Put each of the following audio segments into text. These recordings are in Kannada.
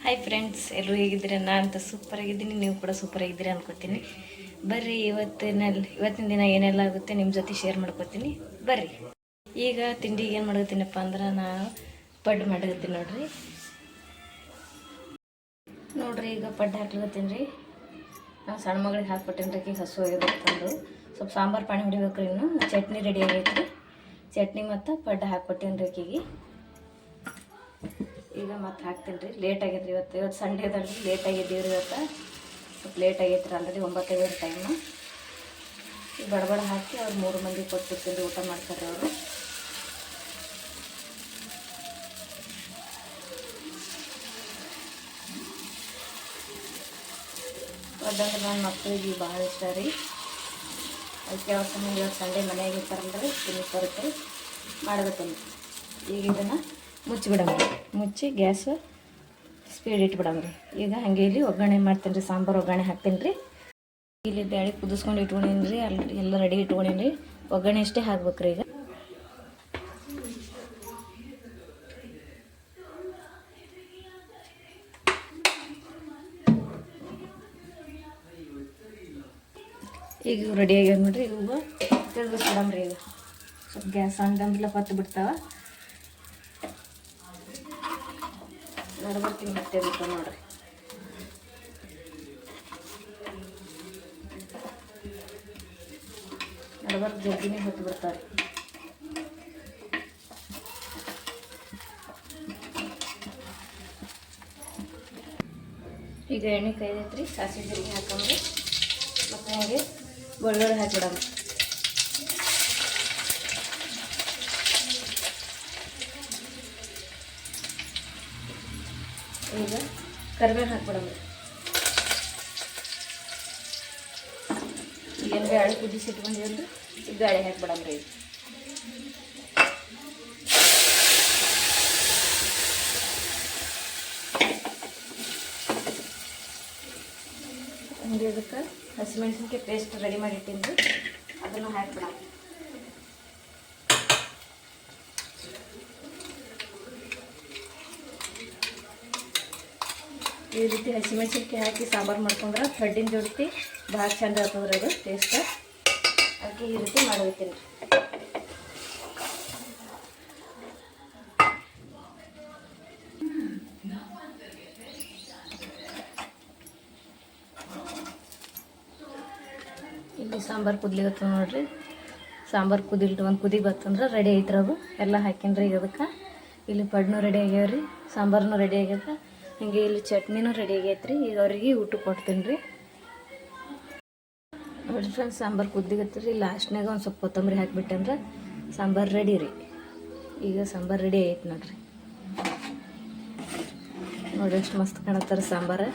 ಹಾಯ್ ಫ್ರೆಂಡ್ಸ್ ಎಲ್ಲರೂ ಹೇಗಿದ್ದೀರ? ನಾನು ಅಂತ ಸೂಪರ್ ಆಗಿದ್ದೀನಿ. ನೀವು ಕೂಡ ಸೂಪರ್ ಆಗಿದ್ದೀರಿ ಅನ್ಕೋತೀನಿ. ಬರ್ರಿ ಇವತ್ತಿನಲ್ಲಿ ಇವತ್ತಿನ ದಿನ ಏನೆಲ್ಲ ಆಗುತ್ತೆ ನಿಮ್ಮ ಜೊತೆ ಶೇರ್ ಮಾಡ್ಕೋತೀನಿ. ಬರ್ರಿ. ಈಗ ತಿಂಡಿಗೆ ಏನು ಮಾಡತ್ತೀನಪ್ಪ ಅಂದ್ರೆ ನಾನು ಪಡ್ ಮಾಡಿರ್ತೀನಿ ನೋಡ್ರಿ. ನೋಡ್ರಿ, ಈಗ ಪಡ್ ಹಾಕ್ಲತ್ತೀನಿ ರೀ. ನಾನು ಸಣ್ಣ ಮಗಳಿಗೆ ಹಾಕ್ಬಿಟ್ಟೇನಿ ರೀ ಹಸು ತಂದು ಸ್ವಲ್ಪ ಸಾಂಬಾರು ಪಾಣಿ ಹೊಡಿಬೇಕು ರೀ ಇನ್ನು. ಚಟ್ನಿ ರೆಡಿ ಆಗೈತೆ ಚಟ್ನಿ ಮತ್ತು ಪಡ್ಡು ಹಾಕ್ಕೊಟ್ಟೇನಿ ರೀ ಆಕಿಗೆ. ಈಗ ಮತ್ತೆ ಹಾಕ್ತೀನಿ ರೀ ಲೇಟ್ ಆಗೈತೆ ಇವತ್ತು. ಇವತ್ತು ಸಂಡೇ ಅದಲ್ರಿ ಲೇಟ್ ಆಗಿದ್ದೀವಿ ರೀ ಇವತ್ತು. ಸ್ವಲ್ಪ ಲೇಟ್ ಆಗೈತೆ ರೀ ಆಲ್ರೆಡಿ ಒಂಬತ್ತೈದು ಟೈಮು ಈಗ ಬಡಬಡ ಹಾಕಿ ಅವ್ರು ಮೂರು ಮಂದಿ ಕೊಟ್ಟಿರ್ತೀನಿ ರೀ ಊಟ ಮಾಡ್ತಾರೆ ಅವರು. ಅದಂದ್ರೆ ನನ್ನ ಮಕ್ಕಳಿಗೆ ಭಾಳ ಇಷ್ಟ ರೀ. ಅದಕ್ಕೆ ಅವ್ರ ಸಂಬಂಧ ಇವತ್ತು ಸಂಡೇ ಮನೆಯಾಗ ಇರ್ತಾರಲ್ರಿ. ತಿನ್ನಿಸ್ ಬರುತ್ತೆ. ಮಾಡಬೇಕಂತ. ಈಗ ಇದನ್ನು ಮುಚ್ಚಿಬಿಡಮ್ರಿ ಮುಚ್ಚಿ ಗ್ಯಾಸ್ ಸ್ಪೀಡ್ ಇಟ್ಬಿಡಮ್ರಿ ಈಗ ಹಂಗೆ ಇಲ್ಲಿ ಒಗ್ಗರಣೆ ಮಾಡ್ತೀನಿ ರೀ, ಸಾಂಬಾರು ಒಗ್ಗರಣೆ ಹಾಕ್ತೀನಿ ರೀ. ಇಲ್ಲಿ ಬ್ಯಾಳಿ ಕುದಿಸ್ಕೊಂಡು ಇಟ್ಕೊಂಡೀನಿ ರೀ ಅಲ್ಲಿ ಎಲ್ಲ ರೆಡಿ ಇಟ್ಕೊಂಡೀನಿ ರೀ. ಒಗ್ಗರಣೆ ಅಷ್ಟೇ ಹಾಕ್ಬೇಕ್ರಿ ಈಗ. ಈಗ ಇವು ರೆಡಿ ಆಗ್ಯಾವ ನೋಡ್ರಿ, ಇವು ತಿರ್ಗಿಸ್ಬಿಡಮ್ರಿ ಈಗ. ಸ್ವಲ್ಪ ಗ್ಯಾಸ್ ಅಂದ್ರೆ ಹೊತ್ತು ಬಿಡ್ತಾವ ನಡ್ಬರ್ತೀನಿ ಮತ್ತೆ ಬಿಟ್ಟು ನೋಡ್ರಿ. ನಡ್ಬರ್ಕ್ ಜಗ್ಗಿನೇ ಹೊತ್ತು ಬಿಡ್ತಾರೆ ಈಗ ಎಣ್ಣೆ ಕೈದೈತ್ರಿ ಸಾಸಿವೆ ಜೀರಿಗೆ ಹಾಕೊಂಡ್ರಿ ಮತ್ತು ಹಾಗೆ ಬೆಳ್ಳುಳ್ಳಿ ಹಾಕಿಬಿಡೋಣ ಈಗ ಕರಿಬೇವು ಹಾಕ್ಬಿಡೋಣ ಏನು ಬ್ಯಾಳೆ ಕುದಿಸಿ ಇಟ್ಕೊಂಡಿದ್ರೆ ಈಗ ಬ್ಯಾಳೆ ಹಾಕ್ಬಿಡಮ್ರಿ ಈಗ ಹಂಗೆ ಅದಕ್ಕೆ ಹಸಿಮೆಣ್ಸಿನ್ಕಾಯಿ ಪೇಸ್ಟ್ ರೆಡಿ ಮಾಡಿ ಇಟ್ಟಿದ್ದು ಅದನ್ನು ಹಾಕ್ಬಿಡೋಣ ಈ ರೀತಿ ಹಸಿಮೆಣ್ಸಿನ್ಕಾಯಿ ಹಾಕಿ ಸಾಂಬಾರು ಮಾಡ್ಕೊಂಡ್ರೆ ಪಡ್ಡಿನ ಜೊಡ್ತಿ ಭಾಳ ಚೆಂದ ಆಗ್ತದ್ರೆ ಅದು ಟೇಸ್ಟ್ ಅದಕ್ಕೆ ಈ ರೀತಿ ಮಾಡ್ಬೇಕೀನಿ ಇಲ್ಲಿ ಸಾಂಬಾರು ಕುದ್ಲಿಗತ್ತ ನೋಡ್ರಿ. ಸಾಂಬಾರು ಕುದಿಲ್ರಿ ಒಂದು ಕುದಿ ಬತ್ತಂದ್ರೆ ರೆಡಿ ಐತ್ರಿ ಅದು. ಎಲ್ಲ ಹಾಕಿನ್ರಿ ಈಗ ಅದಕ್ಕೆ ಇಲ್ಲಿ ಪಡ್ನು ರೆಡಿ ಆಗ್ಯಾವ್ರಿ. ಸಾಂಬಾರನು ರೆಡಿ ಆಗ್ಯದ ಹಿಂಗೆ ಇಲ್ಲಿ ಚಟ್ನಿನೂ ರೆಡಿ ಆಗೈತ್ರಿ. ಈಗ ಅವ್ರಿಗೆ ಊಟ ಕೊಡ್ತೀನಿ ರೀ. ನೋಡಿ ಫ್ರೆಂಡ್ಸ್ ಸಾಂಬಾರು ಕುದ್ದಿಗತ್ತೀರಿ ಲಾಸ್ಟ್ನಾಗ ಒಂದು ಸ್ವಲ್ಪ ಕೊತ್ತಂಬರಿ ಹಾಕಿಬಿಟ್ಟಂದ್ರೆ ಸಾಂಬಾರು ರೆಡಿ ರೀ. ಈಗ ಸಾಂಬಾರು ರೆಡಿ ಐತೆ ನೋಡ್ರಿ. ನೋಡಿ ಎಷ್ಟು ಮಸ್ತ್ ಕಾಣತ್ತಾರ ಸಾಂಬಾರು.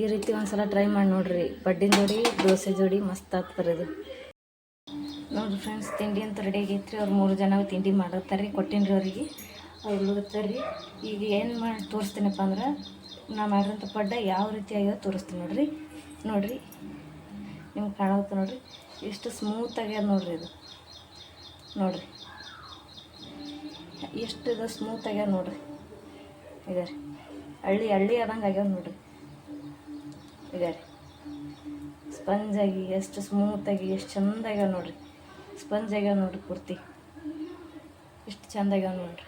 ಈ ರೀತಿ ಒಂದ್ಸಲ ಟ್ರೈ ಮಾಡಿ ನೋಡ್ರಿ. ಪಡ್ಡಿನ ಜೋಡಿ, ದೋಸೆ ಜೋಡಿ ಮಸ್ತ್ ಆಗ್ತಾರೆ ಇದು. ನೋಡ್ರಿ ಫ್ರೆಂಡ್ಸ್ ತಿಂಡಿ ಅಂತ ರೆಡಿ ಆಗೈತ್ರಿ. ಅವ್ರು ಮೂರು ಜನ ತಿಂಡಿ ಮಾಡತ್ತಾರೆ ರೀ ಕೊಟ್ಟೀನಿ ಅವ್ರಿಗೆ. ಅವ್ರು ಮುಗಿತಾರೆ ರೀ ಈಗ ಏನು ಮಾಡಿ ತೋರಿಸ್ತೀನಪ್ಪ ಅಂದ್ರೆ ನಾ ಮಾಡಿದಂಥ ಪಡ್ಡ ಯಾವ ರೀತಿ ಆಗ್ಯದ ತೋರಿಸ್ತೀನಿ ನೋಡಿರಿ. ನೋಡಿರಿ. ನಿಮ್ಗೆ ಕಾಣುತ್ತೆ ನೋಡಿರಿ. ಎಷ್ಟು ಸ್ಮೂತ್ ಆಗ್ಯದ ನೋಡಿರಿ ಇದು. ನೋಡಿರಿ. ಎಷ್ಟು ಇದು ಸ್ಮೂತ್ ಆಗ್ಯದ ನೋಡಿರಿ. ಇದೆ ರೀ ಹಳ್ಳಿ ಹಳ್ಳಿ ಆದಂಗೆ ಆಗ್ಯಾವ ನೋಡಿರಿ. ಇದೆ ರೀ ಸ್ಪಂಜ್ ಆಗಿ ಎಷ್ಟು ಸ್ಮೂತಾಗಿ ಎಷ್ಟು ಚಂದ ಆಗ್ಯಾವ ನೋಡಿರಿ. ಸ್ಪಂಜ್ ಆಗ್ಯಾವ ನೋಡ್ರಿ ಪೂರ್ತಿ. ಎಷ್ಟು ಚಂದ ಆಗ್ಯಾವ ನೋಡ್ರಿ.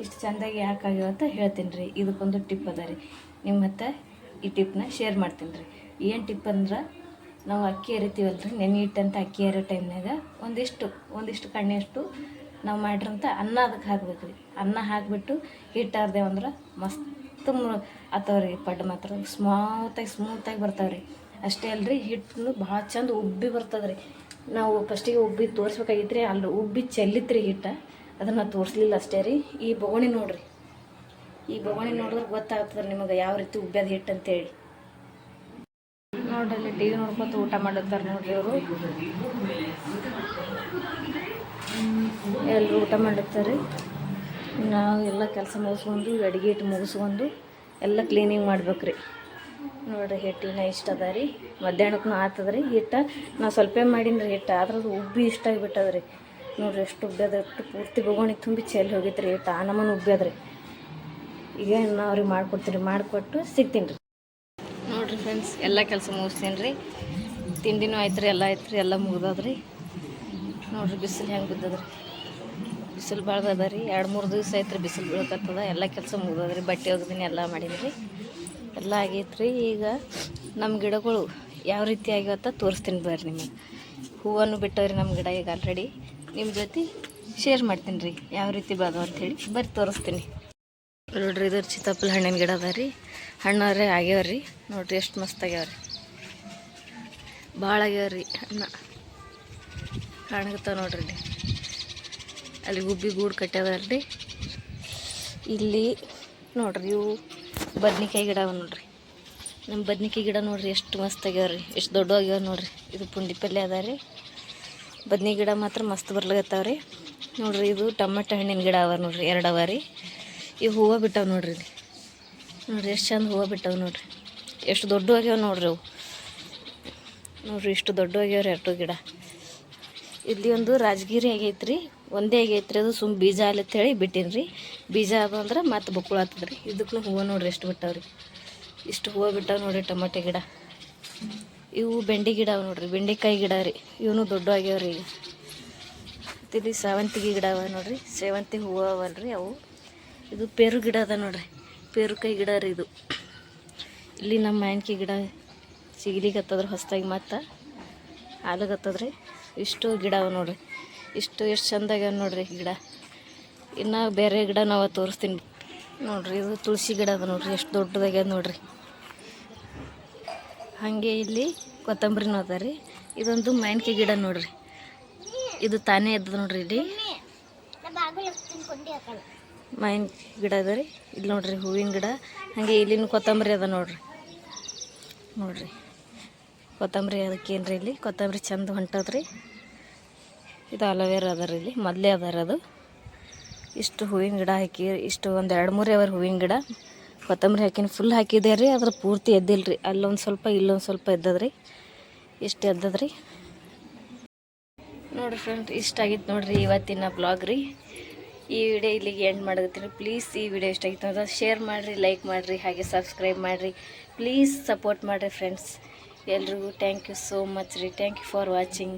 ಇಷ್ಟು ಚೆಂದಾಗಿ ಯಾಕೆ ಆಗ್ಯಾವ ಅಂತ ಹೇಳ್ತೀನಿ ರೀ. ಇದಕ್ಕೊಂದು ಟಿಪ್ ಅದ ರೀ. ನಿಮ್ಮ ಮತ್ತೆ ಈ ಟಿಪ್ನ ಶೇರ್ ಮಾಡ್ತೀನಿ ರೀ. ಏನು ಟಿಪ್ ಅಂದ್ರೆ ನಾವು ಅಕ್ಕಿ ಎರಿತೀವಲ್ಲ ರೀ ನೆನೆ ಇಟ್ಟಂತ ಅಕ್ಕಿ ಎರೋ ಟೈಮ್ನಾಗ ಒಂದಿಷ್ಟು ಒಂದಿಷ್ಟು ಕಣ್ಣೆಷ್ಟು ನಾವು ಮಾಡಿರೋಂಥ ಅನ್ನ ಅದಕ್ಕೆ ಹಾಕ್ಬೇಕು ರೀ. ಅನ್ನ ಹಾಕಿಬಿಟ್ಟು ಹಿಟ್ಟಾರ್ದೇವು ಅಂದ್ರೆ ಮಸ್ತ್ ಆತವ ರೀ ಪಡ್ ಮಾತ್ರ. ಸ್ಮೂತಾಗಿ ಸ್ಮೂತಾಗಿ ಬರ್ತಾವೆ ರೀ. ಅಷ್ಟೇ ಅಲ್ರಿ ಹಿಟ್ಟು ಭಾಳ ಚಂದ ಉಬ್ಬಿ ಬರ್ತದೆ ರೀ ನಾವು ಫಸ್ಟಿಗೆ ಉಬ್ಬಿ ತೋರಿಸ್ಬೇಕಾಗಿತ್ತು ರೀ ಅಲ್ಲಿ ಉಬ್ಬಿ ಚೆಲ್ಲಿತ್ತು ರೀ ಹಿಟ್ಟು. ಅದನ್ನು ತೋರಿಸ್ಲಿಲ್ಲ ಅಷ್ಟೇ ರೀ. ಈ ಬೊಗಣಿ ನೋಡ್ರಿ. ಈ ಬೊಗಣಿ ನೋಡಿದ್ರೆ ಗೊತ್ತಾಗ್ತದೆ ನಿಮಗೆ ಯಾವ ರೀತಿ ಉಬ್ಬ್ಯದ ಹಿಟ್ಟು ಅಂತೇಳಿ. ನೋಡ್ರಿ ಟಿ ವಿ ನೋಡ್ಕೊತ ಊಟ ಮಾಡುತ್ತಾರೆ ನೋಡ್ರಿ ಅವರು ಎಲ್ಲರೂ ಊಟ ಮಾಡುತ್ತಾರೆ ನಾವು ಎಲ್ಲ ಕೆಲಸ ಮುಗಿಸ್ಕೊಂಡು, ಅಡುಗೆ ಇಟ್ಟು ಮುಗಿಸ್ಕೊಂಡು ಎಲ್ಲ ಕ್ಲೀನಿಂಗ್ ಮಾಡ್ಬೇಕ್ರಿ. ನೋಡ್ರಿ, ಹಿಟ್ಟಿನ ಇಷ್ಟ ಅದ ರೀ. ಮಧ್ಯಾಹ್ನಕ್ಕೂ ಆತದ ರೀ ಹಿಟ್ಟು. ನಾ ಸ್ವಲ್ಪ ಮಾಡೀನಿ ರೀ ಹಿಟ್ಟು. ಆದ್ರೆ ಅದು ಉಬ್ಬಿ ಇಷ್ಟ ಆಗಿಬಿಟ್ಟದ ರೀ ನೋಡ್ರಿ, ಎಷ್ಟು ಉಬ್ಬ್ಯದ ಅಷ್ಟು ಪೂರ್ತಿ ಬೊಗೋಣಿಗೆ ತುಂಬಿ ಚೆಲ್ಲಿ ಹೋಗಿತ್ತು ರೀ ಆ ನಮ್ಮನ್ನು ಉಬ್ಬ್ಯದ್ರಿ. ಈಗ ನಾ ಅವ್ರಿಗೆ ಮಾಡಿಕೊಡ್ತೀನಿ, ಮಾಡಿಕೊಟ್ಟು ಸಿಗ್ತೀನಿ ರೀ. ನೋಡ್ರಿ ಫ್ರೆಂಡ್ಸ್ ಎಲ್ಲ ಕೆಲಸ ಮುಗಿಸ್ತೀನಿ ರೀ. ತಿಂಡಿನೂ ಆಯ್ತು ರೀ ಎಲ್ಲ ಆಯ್ತು ರೀ ಎಲ್ಲ ಮುಗ್ದದ್ರಿ. ನೋಡ್ರಿ ಬಿಸಿಲು ಹೆಂಗೆ ಬಿದ್ದದ್ರಿ. ಬಿಸಿಲು ಭಾಳ ರೀ ಎರಡು ಮೂರು ದಿವಸ ಆಯ್ತು ರೀ ಬಿಸಿಲು ಬೀಳಕತ್ತದ, ಎಲ್ಲ ಕೆಲಸ ಮುಗ್ದದ್ರಿ. ಬಟ್ಟೆ ಒಗ್ದೀನಿ, ಎಲ್ಲ ಮಾಡೀನಿ ರೀ ಎಲ್ಲ ಆಗೈತೆ ರೀ ಈಗ ನಮ್ಮ ಗಿಡಗಳು ಯಾವ ರೀತಿ ಆಗಿವತ್ತ ತೋರಿಸ್ತೀನಿ ಬರ್ರಿ ನಿಮಗೆ. ಹೂವನ್ನು ಬಿಟ್ಟವ್ರಿ ನಮ್ಮ ಗಿಡ ಈಗ ಆಲ್ರೆಡಿ ನಿಮ್ಮ ಜೊತೆ ಶೇರ್ ಮಾಡ್ತೀನಿ ರೀ. ಯಾವ ರೀತಿ ಬಾದು ಹೇಳಿ. ಬರ್ರಿ, ತೋರಿಸ್ತೀನಿ. ನೋಡ್ರಿ ಇದ್ರ ಚಿತ್ತಾಪಲ್ ಹಣ್ಣಿನ ಗಿಡ ಅದ ರೀ. ಹಣ್ಣವ್ರೆ ಆಗ್ಯಾವ್ರಿ ನೋಡ್ರಿ, ಎಷ್ಟು ಮಸ್ತ್ ಆಗ್ಯಾವ್ರಿ ಭಾಳ ಆಗ್ಯಾವ್ರಿ ಹಣ್ಣ. ಕಾಣಕತ್ತಾವ ನೋಡ್ರಿ ಅಲ್ಲಿ ಗುಬ್ಬಿ ಗೂಡು ಕಟ್ಟ್ಯಾವ್ರಿ ಇಲ್ಲಿ ನೋಡ್ರಿ, ಇವು ಬದ್ನಿಕಾಯಿ ಗಿಡ ಅವ ನೋಡ್ರಿ. ನಮ್ಮ ಬದ್ನಿಕಾಯಿ ಗಿಡ ನೋಡ್ರಿ, ಎಷ್ಟು ಮಸ್ತ್ ಆಗ್ಯಾವ್ರಿ ಎಷ್ಟು ದೊಡ್ಡ ಆಗ್ಯಾವ ನೋಡ್ರಿ. ಇದು ಪುಂಡಿ ಪಲ್ಯ ಅದ ರೀ. ಬದ್ನಿ ಗಿಡ ಮಾತ್ರ ಮಸ್ತ್ ಬರ್ಲಾಗತ್ತಾವ ರೀ ನೋಡ್ರಿ ಇದು ಟೊಮೆಟೊ ಹಣ್ಣಿನ ಗಿಡ ಅವ ನೋಡ್ರಿ, ಎರಡು ಅವ ರೀ. ಇವು ಹೂವು ಬಿಟ್ಟಾವ ನೋಡ್ರಿ ನೋಡ್ರಿ ಎಷ್ಟು ಚಂದ ಹೂವು ಬಿಟ್ಟಾವ ನೋಡ್ರಿ. ಎಷ್ಟು ದೊಡ್ಡ ಆಗ್ಯಾವ ನೋಡ್ರಿ ಅವು. ನೋಡ್ರಿ ಇಷ್ಟು ದೊಡ್ಡ ಆಗ್ಯಾವ್ರಿ ಎರಡು ಗಿಡ. ಇಲ್ಲಿ ಒಂದು ರಾಜಗಿರಿ ಆಗೈತೆ ರೀ ಒಂದೇ ಆಗೈತೆ ರೀ ಅದು, ಸುಮ್ ಬೀಜ ಹೇಳಿ ಬಿಟ್ಟೀನಿ ರೀ. ಬೀಜ ಅದು ಅಂದ್ರೆ ಮತ್ತೆ ಬಕ್ಕುಳ ರೀ ಇದಕ್ಕೂ ಹೂವು ನೋಡ್ರಿ ಎಷ್ಟು ಬಿಟ್ಟಾವ್ರಿ. ಇಷ್ಟು ಹೂವು ಬಿಟ್ಟಾವ ನೋಡ್ರಿ ಟೊಮೆಟೊ ಗಿಡ. ಇವು ಬೆಂಡೆ ಗಿಡ ಅವ ನೋಡ್ರಿ, ಬೆಂಡೆಕಾಯಿ ಗಿಡ ರೀ. ಇವನು ದೊಡ್ಡ ಆಗ್ಯಾವ್ರಿ ಇಲ್ಲಿ ಸೇವಂತಿಗೆ ಗಿಡ ಅವ ನೋಡ್ರಿ, ಸೇವಂತಿ ಹೂವು ಅವಲ್ರಿ ಅವು. ಇದು ಪೇರು ಗಿಡ ಅದ ನೋಡ್ರಿ, ಪೇರುಕಾಯಿ ಗಿಡ ರೀ ಇದು. ಇಲ್ಲಿ ನಮ್ಮ ಮಾವಿನಕಾಯಿ ಗಿಡ ಸಿಗ್ಲಿಕತ್ತದ್ರ ಹೊಸ್ದಾಗಿ ಮತ್ತು ಆಲಗತ್ತದ್ರಿ ಇಷ್ಟು ಗಿಡ ಅವ ನೋಡ್ರಿ. ಇಷ್ಟು ಎಷ್ಟು ಚಂದಾಗ ನೋಡ್ರಿ ಗಿಡ. ಇನ್ನು ಬೇರೆ ಗಿಡ ನಾವು ತೋರಿಸ್ತೀನಿ ನೋಡ್ರಿ, ಇದು ತುಳಸಿ ಗಿಡ ಅದ ನೋಡ್ರಿ, ಎಷ್ಟು ದೊಡ್ಡದಾಗ್ಯದ ನೋಡ್ರಿ. ಹಾಗೆ ಇಲ್ಲಿ ಕೊತ್ತಂಬರಿನೂ ಅದ ರೀ. ಇದೊಂದು ಮಾವಿನಕಾಯಿ ಗಿಡ ನೋಡ್ರಿ. ಇದು ತಾನೇ ಇದ್ದದ ನೋಡ್ರಿ ಇಲ್ಲಿ. ಮಾವಿನ ಗಿಡ ಅದ ರೀ. ಇಲ್ಲಿ ನೋಡ್ರಿ ಹೂವಿನ ಗಿಡ. ಹಾಗೆ ಇಲ್ಲಿನ ಕೊತ್ತಂಬರಿ ಅದ ನೋಡ್ರಿ. ನೋಡ್ರಿ. ಕೊತ್ತಂಬರಿ ಅದಕ್ಕೇನು ರೀ ಇಲ್ಲಿ? ಕೊತ್ತಂಬರಿ ಚಂದ ಹೊಂಟದ್ರಿ. ಇದು ಅಲೋವೆರಾ ಅದ ರೀ ಇಲ್ಲಿ. ಮೊದಲೇ ಅದಾರ ಅದು. ಇಷ್ಟು ಹೂವಿನ ಗಿಡ ಹಾಕಿ, ಇಷ್ಟು ಒಂದು ಎರಡು ಮೂರು ಅವರ್ ಹೂವಿನ ಗಿಡ. ಕೊತ್ತಂಬರಿ ಹಾಕಿನ ಫುಲ್ ಹಾಕಿದೆ ರೀ ಅದ್ರ ಪೂರ್ತಿ ಎದ್ದಿಲ್ಲ ರೀ ಅಲ್ಲೊಂದು ಸ್ವಲ್ಪ, ಇಲ್ಲೊಂದು ಸ್ವಲ್ಪ ಎದ್ದದ್ರಿ. ಇಷ್ಟು ಎದ್ದದ್ರಿ? ನೋಡಿರಿ ಫ್ರೆಂಡ್ ಇಷ್ಟ ಆಗಿತ್ತು ನೋಡ್ರಿ ಇವತ್ತಿನ ಬ್ಲಾಗ್ ರೀ. ಈ ವಿಡಿಯೋ ಇಲ್ಲಿಗೆ ಎಂಡ್ ಮಾಡತ್ತೀನಿ ಪ್ಲೀಸ್ ಈ ವಿಡಿಯೋ ಇಷ್ಟ ಆಗಿತ್ತು ಅಂದ್ರೆ ಶೇರ್ ಮಾಡಿರಿ ಲೈಕ್ ಮಾಡಿರಿ, ಹಾಗೆ ಸಬ್ಸ್ಕ್ರೈಬ್ ಮಾಡಿರಿ. ಪ್ಲೀಸ್ ಸಪೋರ್ಟ್ ಮಾಡಿರಿ ಫ್ರೆಂಡ್ಸ್ ಎಲ್ರಿಗೂ ಥ್ಯಾಂಕ್ ಯು ಸೋ ಮಚ್ ರೀ. Thank you for watching